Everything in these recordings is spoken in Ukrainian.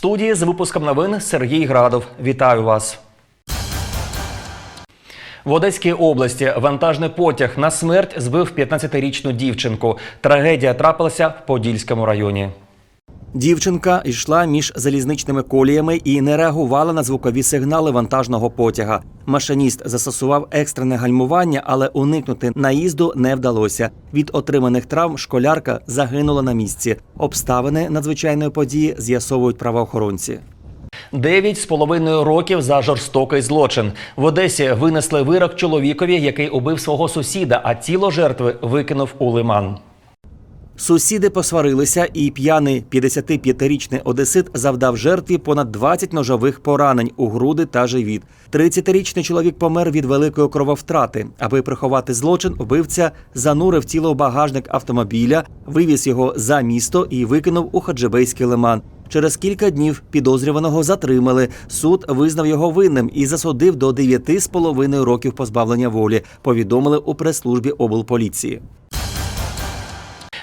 студії з випуском новин Сергій Градов. Вітаю вас. В Одеській області вантажний потяг на смерть збив 15-річну дівчинку. Трагедія трапилася в Подільському районі. Дівчинка йшла між залізничними коліями і не реагувала на звукові сигнали вантажного потяга. Машиніст застосував екстрене гальмування, але уникнути наїзду не вдалося. Від отриманих травм школярка загинула на місці. Обставини надзвичайної події з'ясовують правоохоронці. Дев'ять з половиною років за жорстокий злочин. В Одесі винесли вирок чоловікові, який убив свого сусіда, а тіло жертви викинув у лиман. Сусіди посварилися, і п'яний 55-річний одесит завдав жертві понад 20 ножових поранень у груди та живіт. 30-річний чоловік помер від великої крововтрати. Аби приховати злочин, вбивця занурив тіло в багажник автомобіля, вивіз його за місто і викинув у Хаджибейський лиман. Через кілька днів підозрюваного затримали. Суд визнав його винним і засудив до 9,5 років позбавлення волі. Повідомили у прес-службі облполіції.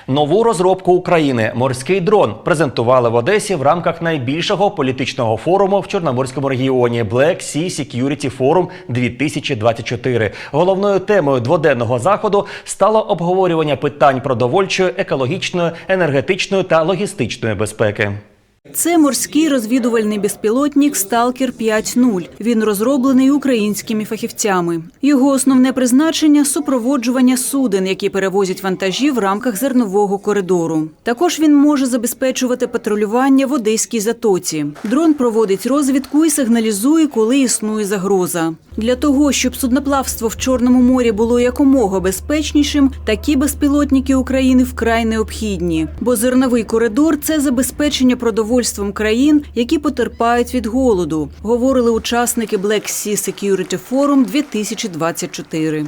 Нову розробку України морський дрон презентували в Одесі в рамках найбільшого політичного форуму в Чорноморському регіоні Black Sea Security Forum 2024. Головною темою дводенного заходу стало обговорювання питань продовольчої, екологічної, енергетичної та логістичної безпеки. Це морський розвідувальний безпілотник Сталкер 5.0. Він розроблений українськими фахівцями. Його основне призначення супроводжування суден, які перевозять вантажі в рамках зернового коридору. Також він може забезпечувати патрулювання в Одеській затоці. Дрон проводить розвідку і сигналізує, коли існує загроза. Для того, щоб судноплавство в Чорному морі було якомога безпечнішим, такі безпілотники України вкрай необхідні. Бо зерновий коридор це забезпечення продовольством країн, які потерпають від голоду, говорили учасники Black Sea Security Forum 2024.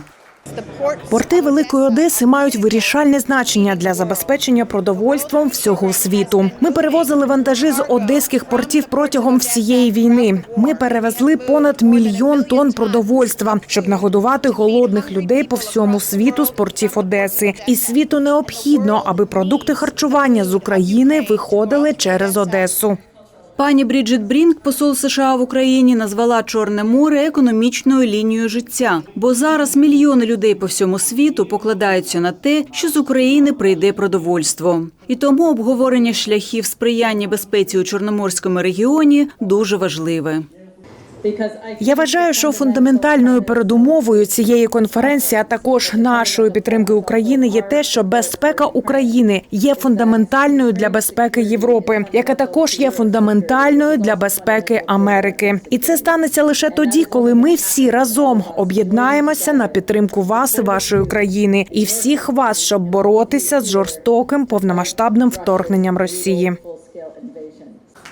Порти Великої Одеси мають вирішальне значення для забезпечення продовольством всього світу. Ми перевозили вантажі з одеських портів протягом всієї війни. Ми перевезли понад мільйон тонн продовольства, щоб нагодувати голодних людей по всьому світу з портів Одеси. І світу необхідно, аби продукти харчування з України виходили через Одесу. Пані Бріджит Брінк, посол США в Україні, назвала Чорне море економічною лінією життя, бо зараз мільйони людей по всьому світу покладаються на те, що з України прийде продовольство. І тому обговорення шляхів сприяння безпеці у Чорноморському регіоні дуже важливе. Я вважаю, що фундаментальною передумовою цієї конференції, а також нашої підтримки України, є те, що безпека України є фундаментальною для безпеки Європи, яка також є фундаментальною для безпеки Америки. І це станеться лише тоді, коли ми всі разом об'єднаємося на підтримку вас і вашої країни і всіх вас, щоб боротися з жорстоким повномасштабним вторгненням Росії.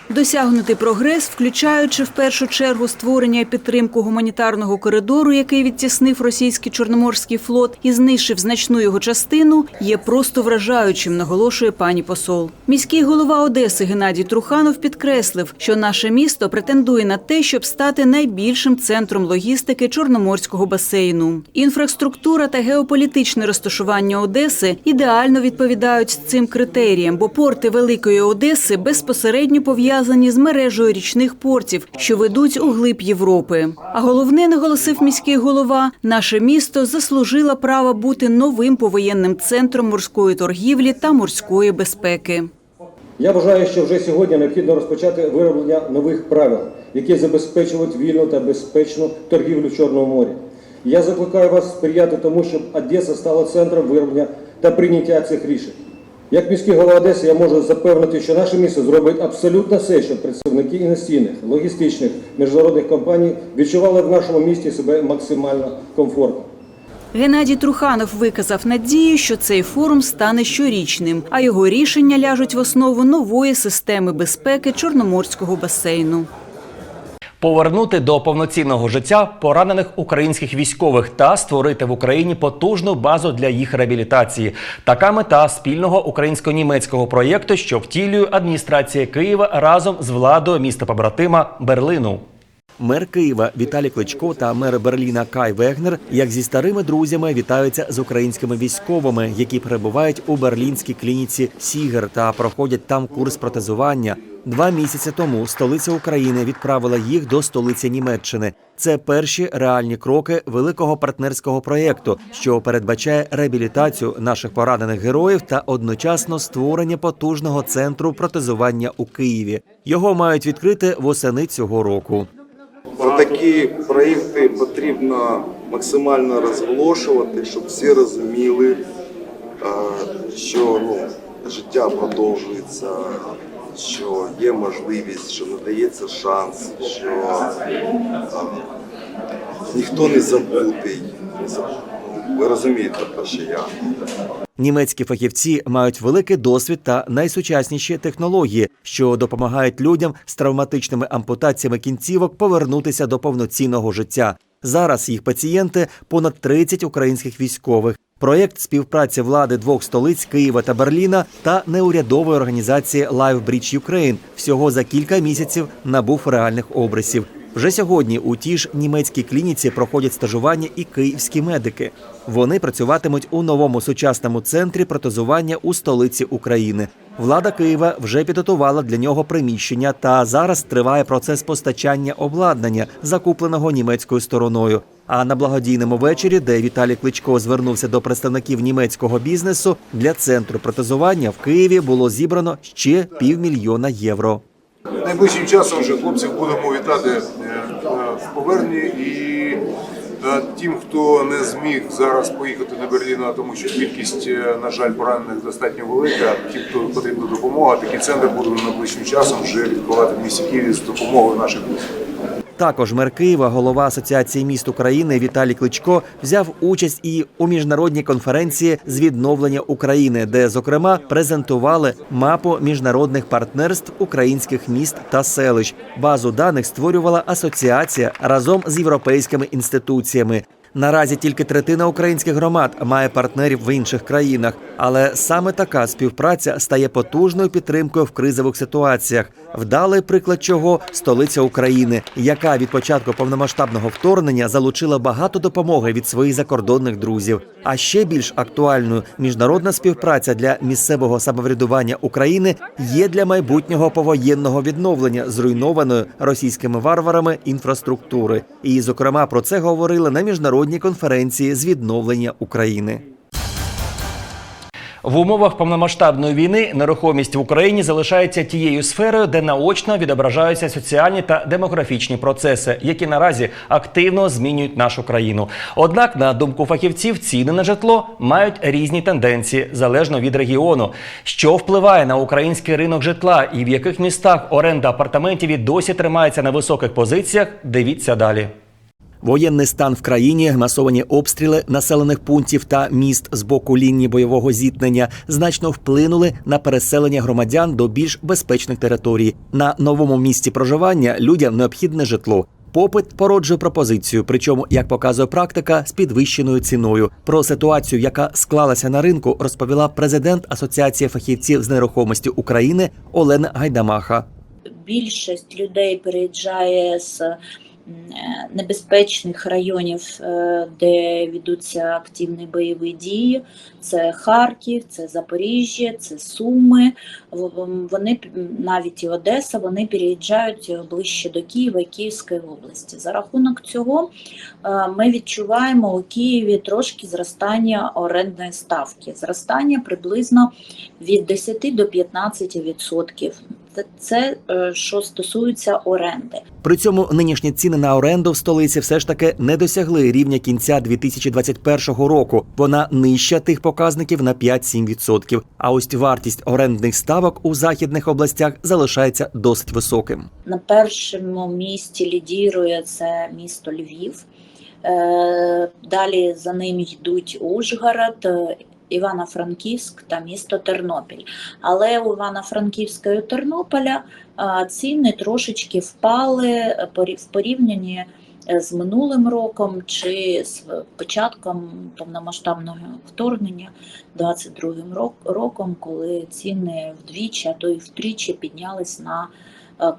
Досягнути прогрес, включаючи в першу чергу створення і підтримку гуманітарного коридору, який відтіснив російський чорноморський флот і знищив значну його частину, є просто вражаючим, наголошує пані посол. Міський голова Одеси Геннадій Труханов підкреслив, що наше місто претендує на те, щоб стати найбільшим центром логістики чорноморського басейну. Інфраструктура та геополітичне розташування Одеси ідеально відповідають цим критеріям, бо порти Великої Одеси безпосередньо пов'язані пов'язані з мережею річних портів, що ведуть у глиб Європи. А головне, наголосив міський голова, наше місто заслужило право бути новим повоєнним центром морської торгівлі та морської безпеки. Я вважаю, що вже сьогодні необхідно розпочати вироблення нових правил, які забезпечують вільну та безпечну торгівлю в Чорному морі. Я закликаю вас сприяти тому, щоб Одеса стала центром вироблення та прийняття цих рішень. Як міський голова Одеси я можу запевнити, що наше місто зробить абсолютно все, щоб представники інвестиційних, логістичних, міжнародних компаній відчували в нашому місті себе максимально комфортно. Геннадій Труханов виказав надію, що цей форум стане щорічним, а його рішення ляжуть в основу нової системи безпеки Чорноморського басейну. Повернути до повноцінного життя поранених українських військових та створити в Україні потужну базу для їх реабілітації. Така мета спільного українсько-німецького проєкту, що втілює адміністрація Києва разом з владою міста побратима Берлину. Мер Києва Віталій Кличко та мер Берліна Кай Вегнер, як зі старими друзями, вітаються з українськими військовими, які перебувають у берлінській клініці Сігер та проходять там курс протезування. Два місяці тому столиця України відправила їх до столиці Німеччини. Це перші реальні кроки великого партнерського проєкту, що передбачає реабілітацію наших поранених героїв та одночасно створення потужного центру протезування у Києві. Його мають відкрити восени цього року. Про такі проєкти потрібно максимально розголошувати, щоб всі розуміли, що ну, життя продовжується, що є можливість, що надається шанс, що ніхто не забутий. Ви розумієте, про що я. Німецькі фахівці мають великий досвід та найсучасніші технології, що допомагають людям з травматичними ампутаціями кінцівок повернутися до повноцінного життя. Зараз їх пацієнти понад 30 українських військових. Проєкт співпраці влади двох столиць Києва та Берліна та неурядової організації Live Bridge Ukraine всього за кілька місяців набув реальних обрисів. Вже сьогодні у тій ж німецькій клініці проходять стажування і київські медики. Вони працюватимуть у новому сучасному центрі протезування у столиці України. Влада Києва вже підготувала для нього приміщення, та зараз триває процес постачання обладнання, закупленого німецькою стороною. А на благодійному вечорі, де Віталій Кличко звернувся до представників німецького бізнесу, для центру протезування в Києві було зібрано ще півмільйона євро. Найближчим часом вже хлопців будемо вітати е, е, в поверненні і е, тим, хто не зміг зараз поїхати до Берліна, тому що кількість, на жаль, поранених достатньо велика. Ті, хто потрібна допомога, такий центр будемо найближчим часом вже відбувати в місті Києві з допомогою наших. Також мер Києва, голова Асоціації міст України Віталій Кличко взяв участь і у міжнародній конференції з відновлення України, де зокрема презентували мапу міжнародних партнерств українських міст та селищ. Базу даних створювала асоціація разом з європейськими інституціями. Наразі тільки третина українських громад має партнерів в інших країнах, але саме така співпраця стає потужною підтримкою в кризових ситуаціях. Вдалий приклад чого столиця України, яка від початку повномасштабного вторгнення залучила багато допомоги від своїх закордонних друзів. А ще більш актуальною міжнародна співпраця для місцевого самоврядування України є для майбутнього повоєнного відновлення зруйнованої російськими варварами інфраструктури. І, зокрема, про це говорили на міжнародній конференції з відновлення України. В умовах повномасштабної війни нерухомість в Україні залишається тією сферою, де наочно відображаються соціальні та демографічні процеси, які наразі активно змінюють нашу країну. Однак, на думку фахівців, ціни на житло мають різні тенденції залежно від регіону. Що впливає на український ринок житла і в яких містах оренда апартаментів і досі тримається на високих позиціях? Дивіться далі. Воєнний стан в країні, масовані обстріли населених пунктів та міст з боку лінії бойового зіткнення значно вплинули на переселення громадян до більш безпечних територій. На новому місці проживання людям необхідне житло. Попит породжує пропозицію, причому, як показує практика, з підвищеною ціною. Про ситуацію, яка склалася на ринку, розповіла президент Асоціації фахівців з нерухомості України Олена Гайдамаха. більшість людей переїжджає з небезпечних районів, е, де ведуться активні бойові дії. Це Харків, це Запоріжжя, це Суми. Вони навіть і Одеса, вони переїжджають ближче до Києва і Київської області. За рахунок цього е, ми відчуваємо у Києві трошки зростання орендної ставки. Зростання приблизно від 10 до 15 відсотків. Це, е, що стосується оренди. При цьому нинішні ціни на оренду в столиці все ж таки не досягли рівня кінця 2021 року. Вона нижча тих показників на 5-7%. А ось вартість орендних ставок у західних областях залишається досить високим. На першому місці лідірує це місто Львів. Е, Далі за ним йдуть Ужгород, Івано-Франківськ та місто Тернопіль. Але у Івано-Франківська і Тернополя ціни трошечки впали в порівнянні е, з минулим роком чи з початком повномасштабного вторгнення 22 рок- роком, коли ціни вдвічі, а то й втричі піднялись на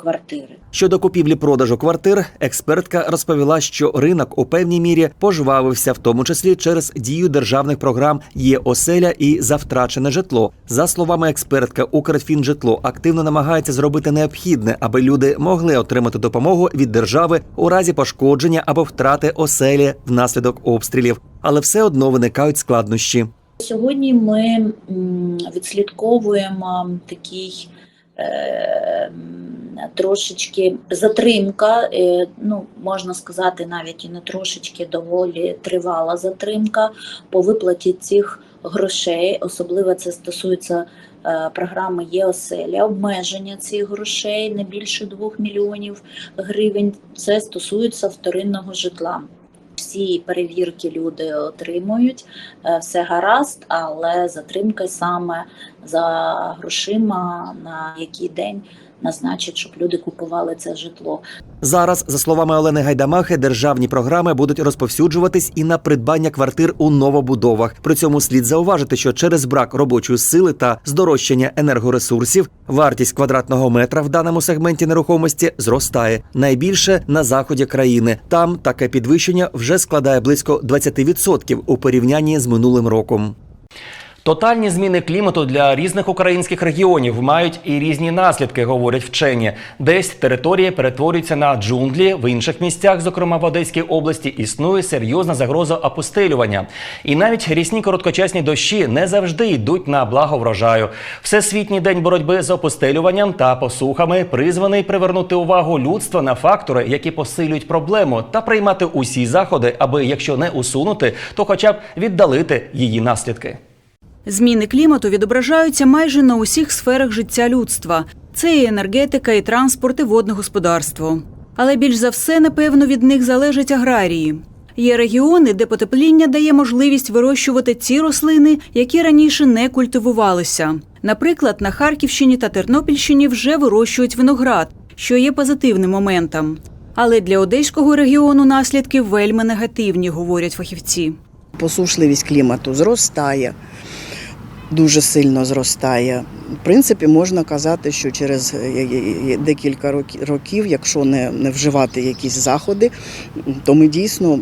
квартири. Щодо купівлі-продажу квартир, експертка розповіла, що ринок у певній мірі пожвавився, в тому числі через дію державних програм «Є оселя» і «За втрачене житло». За словами експертка, Укрфінжитло активно намагається зробити необхідне, аби люди могли отримати допомогу від держави у разі пошкодження або втрати оселі внаслідок обстрілів, але все одно виникають складнощі. Сьогодні ми відслідковуємо такий е, трошечки затримка, е, ну можна сказати, навіть і не трошечки доволі тривала затримка по виплаті цих грошей. Особливо це стосується е, програми «Є оселя», обмеження цих грошей не більше 2 мільйонів гривень. Це стосується вторинного житла. Всі перевірки люди отримують, е, все гаразд, але затримка саме за грошима, на який день назначить, щоб люди купували це житло. Зараз, за словами Олени Гайдамахи, державні програми будуть розповсюджуватись і на придбання квартир у новобудовах. При цьому слід зауважити, що через брак робочої сили та здорожчання енергоресурсів вартість квадратного метра в даному сегменті нерухомості зростає найбільше на заході країни. Там таке підвищення вже складає близько 20% у порівнянні з минулим роком. Тотальні зміни клімату для різних українських регіонів мають і різні наслідки, говорять вчені. Десь території перетворюються на джунглі, в інших місцях, зокрема в Одеській області, існує серйозна загроза опустелювання. І навіть рісні короткочасні дощі не завжди йдуть на благо врожаю. Всесвітній день боротьби з опустелюванням та посухами призваний привернути увагу людства на фактори, які посилюють проблему, та приймати усі заходи, аби якщо не усунути, то хоча б віддалити її наслідки. Зміни клімату відображаються майже на усіх сферах життя людства. Це і енергетика, і транспорт, і водне господарство. Але більш за все, напевно, від них залежать аграрії. Є регіони, де потепління дає можливість вирощувати ці рослини, які раніше не культивувалися. Наприклад, на Харківщині та Тернопільщині вже вирощують виноград, що є позитивним моментом. Але для одеського регіону наслідки вельми негативні, говорять фахівці. посушливість клімату зростає, дуже сильно зростає. В принципі, можна казати, що через е, е, е, декілька років, якщо не, не вживати якісь заходи, то ми дійсно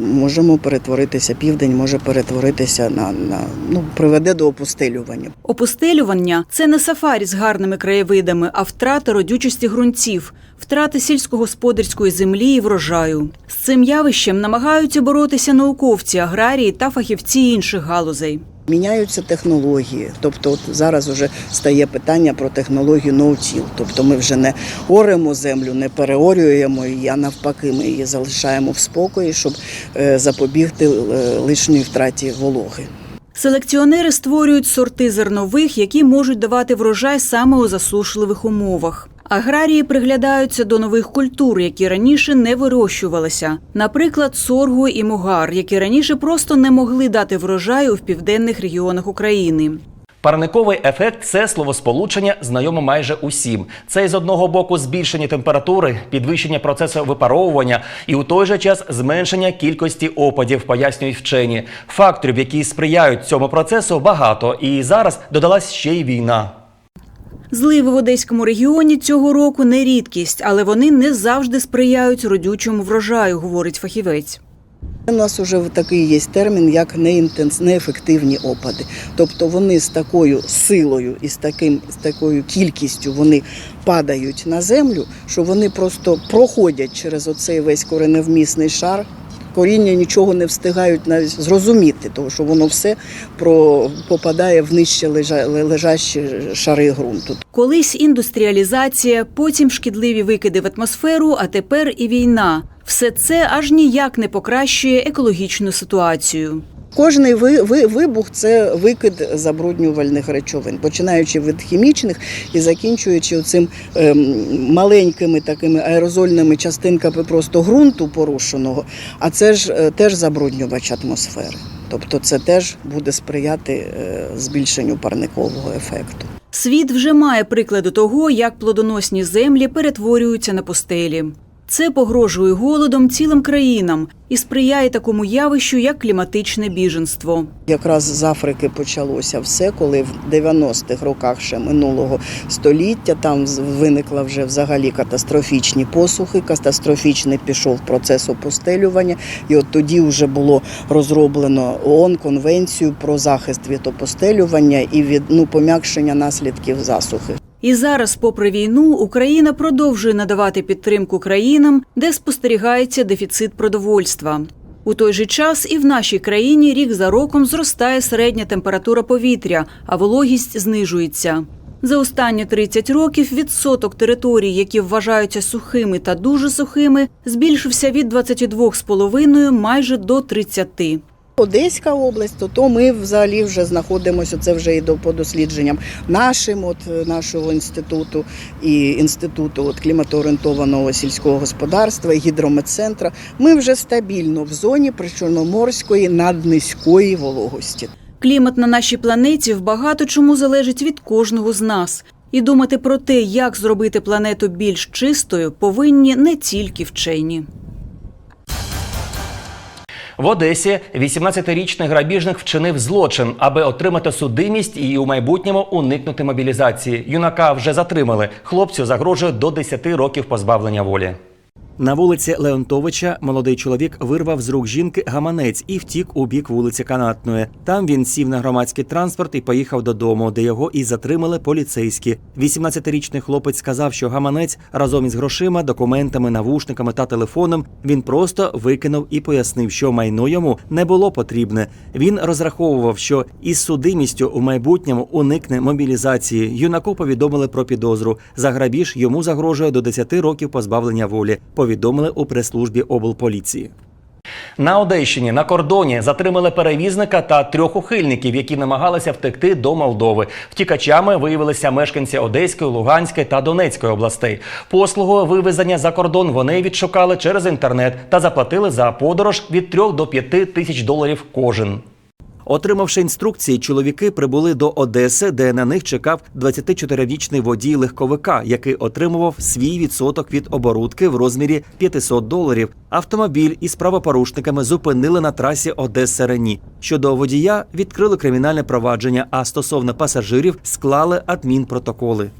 можемо перетворитися, південь може перетворитися на, на ну, приведе до опустелювання. Опустелювання це не сафарі з гарними краєвидами, а втрата родючості ґрунтів, втрати сільськогосподарської землі і врожаю. З цим явищем намагаються боротися науковці, аграрії та фахівці інших галузей. Міняються технології, тобто от зараз вже стає питання про технологію no-till. Тобто ми вже не оремо землю, не переорюємо її, а навпаки, ми її залишаємо в спокої, щоб е, запобігти е, лишньої втраті вологи. Селекціонери створюють сорти зернових, які можуть давати врожай саме у засушливих умовах. Аграрії приглядаються до нових культур, які раніше не вирощувалися. Наприклад, соргу і мугар, які раніше просто не могли дати врожаю в південних регіонах України. Парниковий ефект це словосполучення знайоме майже усім. Це із одного боку збільшення температури, підвищення процесу випаровування і у той же час зменшення кількості опадів, пояснюють вчені. Факторів, які сприяють цьому процесу, багато. І зараз додалась ще й війна. Зливи в одеському регіоні цього року не рідкість, але вони не завжди сприяють родючому врожаю, говорить фахівець. У нас вже такий є термін, як неінтенс... неефективні опади. Тобто вони з такою силою і з, таким, з такою кількістю вони падають на землю, що вони просто проходять через оцей весь кореневмісний шар. Коріння нічого не встигають навіть зрозуміти, тому що воно все про... попадає в нижче лежачі шари ґрунту. Колись індустріалізація, потім шкідливі викиди в атмосферу, а тепер і війна. Все це аж ніяк не покращує екологічну ситуацію. Кожний ви, ви, вибух це викид забруднювальних речовин, починаючи від хімічних і закінчуючи цим ем, маленькими такими аерозольними частинками просто ґрунту порушеного. А це ж е, теж забруднювач атмосфери. Тобто це теж буде сприяти е, збільшенню парникового ефекту. Світ вже має приклади того, як плодоносні землі перетворюються на пустелі. Це погрожує голодом цілим країнам і сприяє такому явищу, як кліматичне біженство. Якраз з Африки почалося все, коли в 90-х роках ще минулого століття там виникла вже взагалі катастрофічні посухи, катастрофічний пішов процес опустелювання, і от тоді вже було розроблено ООН конвенцію про захист від опустелювання і від ну пом'якшення наслідків засухи. І зараз, попри війну, Україна продовжує надавати підтримку країнам, де спостерігається дефіцит продовольства. У той же час і в нашій країні рік за роком зростає середня температура повітря, а вологість знижується. За останні 30 років відсоток територій, які вважаються сухими та дуже сухими, збільшився від 22,5 майже до 30. Одеська область, то, то ми взагалі вже знаходимося. Це вже і до по дослідженням нашим, от е, нашого інституту і інституту от кліматоорієнтованого сільського господарства і гідрометцентра. Ми вже стабільно в зоні причорноморської наднизької вологості. Клімат на нашій планеті в багато чому залежить від кожного з нас. І думати про те, як зробити планету більш чистою, повинні не тільки вчені. В Одесі 18-річний грабіжник вчинив злочин, аби отримати судимість і у майбутньому уникнути мобілізації. Юнака вже затримали. Хлопцю загрожує до 10 років позбавлення волі. На вулиці Леонтовича молодий чоловік вирвав з рук жінки гаманець і втік у бік вулиці Канатної. Там він сів на громадський транспорт і поїхав додому, де його і затримали поліцейські. 18-річний хлопець сказав, що гаманець разом із грошима, документами, навушниками та телефоном він просто викинув і пояснив, що майно йому не було потрібне. Він розраховував, що із судимістю у майбутньому уникне мобілізації. Юнаку повідомили про підозру. За грабіж йому загрожує до 10 років позбавлення волі. Повідомили у прес-службі облполіції. На Одещині на кордоні затримали перевізника та трьох ухильників, які намагалися втекти до Молдови. Втікачами виявилися мешканці Одеської, Луганської та Донецької областей. Послугу вивезення за кордон вони відшукали через інтернет та заплатили за подорож від 3 до 5 тисяч доларів кожен. Отримавши інструкції, чоловіки прибули до Одеси, де на них чекав 24-річний водій легковика, який отримував свій відсоток від оборудки в розмірі 500 доларів. Автомобіль із правопорушниками зупинили на трасі Одеса Рені. Щодо водія відкрили кримінальне провадження, а стосовно пасажирів склали адмінпротоколи.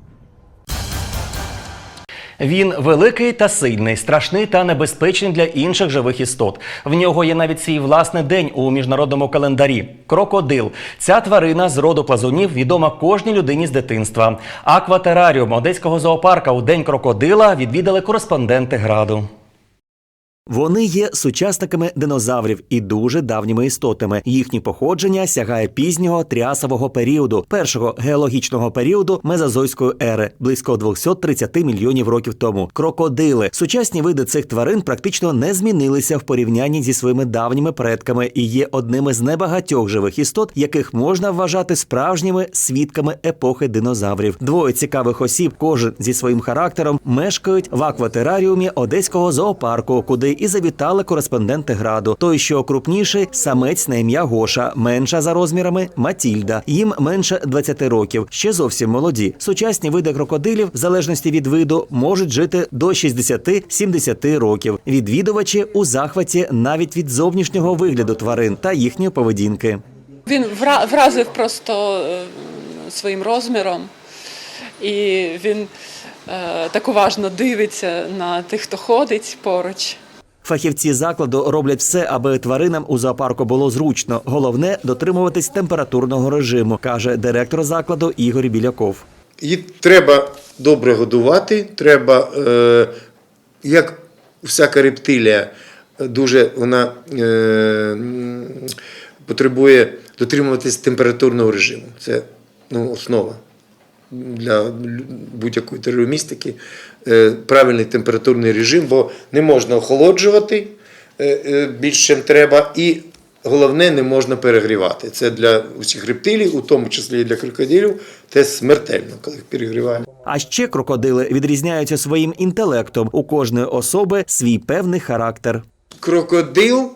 Він великий та сильний, страшний та небезпечний для інших живих істот. В нього є навіть свій власний день у міжнародному календарі. Крокодил. Ця тварина з роду плазунів відома кожній людині з дитинства. Акватераріум одеського зоопарка у день крокодила відвідали кореспонденти граду. Вони є сучасниками динозаврів і дуже давніми істотами. Їхнє походження сягає пізнього тріасового періоду, першого геологічного періоду мезозойської ери, близько 230 мільйонів років тому. Крокодили сучасні види цих тварин практично не змінилися в порівнянні зі своїми давніми предками і є одними з небагатьох живих істот, яких можна вважати справжніми свідками епохи динозаврів. Двоє цікавих осіб, кожен зі своїм характером, мешкають в акватераріумі одеського зоопарку, куди і завітали кореспонденти граду. Той, що крупніший, самець на ім'я Гоша, менша за розмірами Матільда. Їм менше 20 років, ще зовсім молоді. Сучасні види крокодилів, в залежності від виду, можуть жити до 60-70 років. Відвідувачі у захваті навіть від зовнішнього вигляду тварин та їхньої поведінки. Він вра- вразив просто е, своїм розміром, і він е, так уважно дивиться на тих, хто ходить поруч. Фахівці закладу роблять все, аби тваринам у зоопарку було зручно. Головне дотримуватись температурного режиму, каже директор закладу Ігор Біляков. Її треба добре годувати, треба, е, як всяка рептилія, дуже вона е, потребує дотримуватись температурного режиму. Це ну, основа для будь-якої терористики. Е, правильний температурний режим, бо не можна охолоджувати е, е, більше, ніж треба, і головне, не можна перегрівати. Це для усіх рептилій, у тому числі і для крокодилів, це смертельно, коли їх перегріваємо. А ще крокодили відрізняються своїм інтелектом. У кожної особи свій певний характер. Крокодил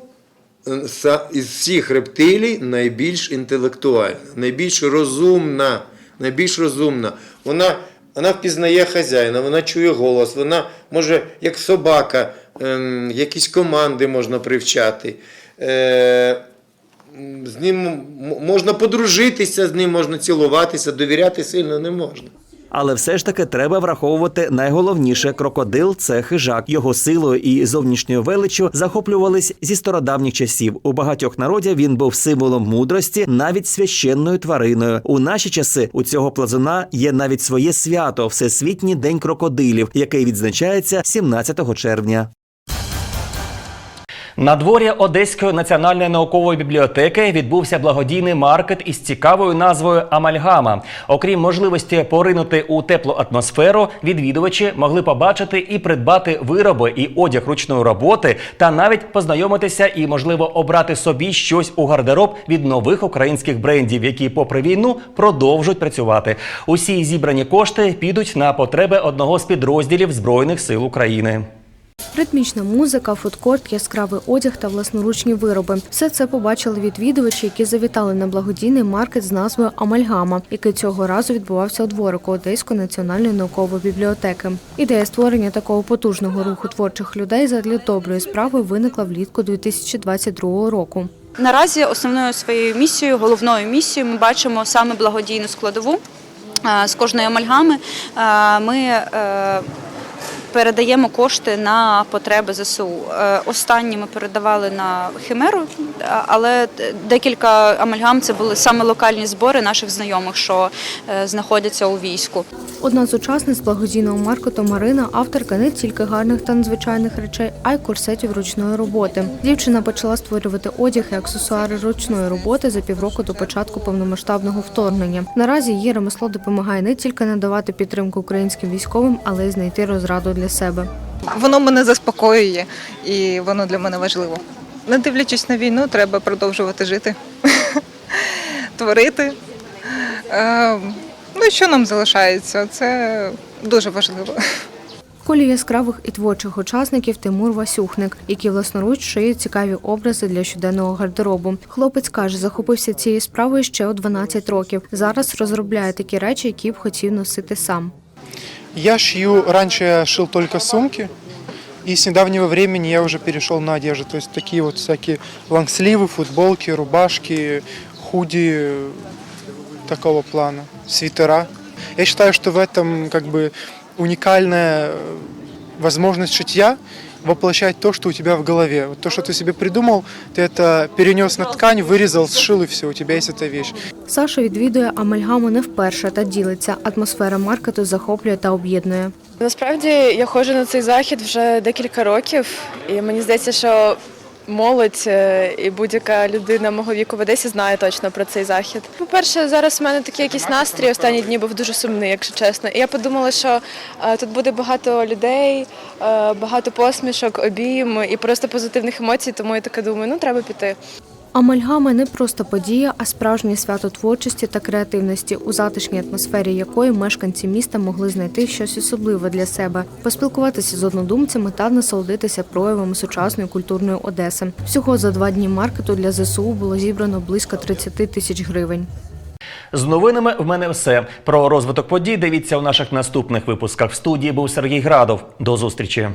із всіх рептилій найбільш інтелектуальна, найбільш розумна. Найбільш розумна. Вона Вона впізнає хазяїна, вона чує голос, вона може, як собака, ем, якісь команди можна привчати. Е, з ним можна подружитися, з ним можна цілуватися, довіряти сильно не можна. Але все ж таки треба враховувати найголовніше крокодил це хижак. Його силою і зовнішньою величчю захоплювались зі стародавніх часів. У багатьох народів він був символом мудрості, навіть священною твариною. У наші часи у цього плазуна є навіть своє свято Всесвітній день крокодилів, який відзначається 17 червня. На дворі Одеської національної наукової бібліотеки відбувся благодійний маркет із цікавою назвою Амальгама. Окрім можливості поринути у теплу атмосферу, відвідувачі могли побачити і придбати вироби і одяг ручної роботи, та навіть познайомитися і, можливо, обрати собі щось у гардероб від нових українських брендів, які, попри війну, продовжують працювати. Усі зібрані кошти підуть на потреби одного з підрозділів збройних сил України. Ритмічна музика, фудкорт, яскравий одяг та власноручні вироби. Все це побачили відвідувачі, які завітали на благодійний маркет з назвою Амальгама, який цього разу відбувався у дворику Одеської національної наукової бібліотеки. Ідея створення такого потужного руху творчих людей задля доброї справи виникла влітку 2022 року. Наразі основною своєю місією, головною місією, ми бачимо саме благодійну складову. Е, З кожної амальгами е, ми е, передаємо кошти на потреби ЗСУ. Е, Останні ми передавали на химеру, але декілька амальгам це були саме локальні збори наших знайомих, що е, знаходяться у війську. Одна з учасниць благодійного маркету Марина авторка не тільки гарних та надзвичайних речей, а й курсетів ручної роботи. Дівчина почала створювати одяг і аксесуари ручної роботи за півроку до початку повномасштабного вторгнення. Наразі її ремесло допомагає не тільки надавати підтримку українським військовим, але й знайти розраду для себе. Воно мене заспокоює і воно для мене важливо. Не дивлячись на війну, треба продовжувати жити, творити. Е, Ну що нам залишається? Це дуже важливо. Колі яскравих і творчих учасників Тимур Васюхник, який власноруч шиє цікаві образи для щоденного гардеробу. Хлопець каже, захопився цією справою ще у 12 років. Зараз розробляє такі речі, які б хотів носити сам. Я шью, раньше я шил только сумки, и с недавнего времени я уже перешел на одежду. То есть такие вот всякие лонгсливы, футболки, рубашки, худи такого плана, свитера. Я считаю, что в этом как бы уникальная возможность шитья воплощать то, что у тебя в голове. Вот то, что ты себе придумал, ты это перенес на ткань, вырезал, сшил и все, у тебя есть эта вещь. Саша відвідує амальгаму не вперше та ділиться. Атмосфера маркету захоплює та об'єднує. Насправді я ходжу на цей захід вже декілька років, і мені здається, що молодь е, і будь-яка людина мого віку в Одесі знає точно про цей захід. По-перше, зараз в мене такий якийсь настрій останні дні був дуже сумний, якщо чесно. І я подумала, що е, тут буде багато людей, е, багато посмішок, обійм і просто позитивних емоцій, тому я така думаю, ну треба піти. Амальгама не просто подія, а справжнє свято творчості та креативності, у затишній атмосфері якої мешканці міста могли знайти щось особливе для себе, поспілкуватися з однодумцями та насолодитися проявами сучасної культурної Одеси. Всього за два дні маркету для ЗСУ було зібрано близько 30 тисяч гривень. З новинами в мене все. Про розвиток подій дивіться у наших наступних випусках. В студії був Сергій Градов. До зустрічі.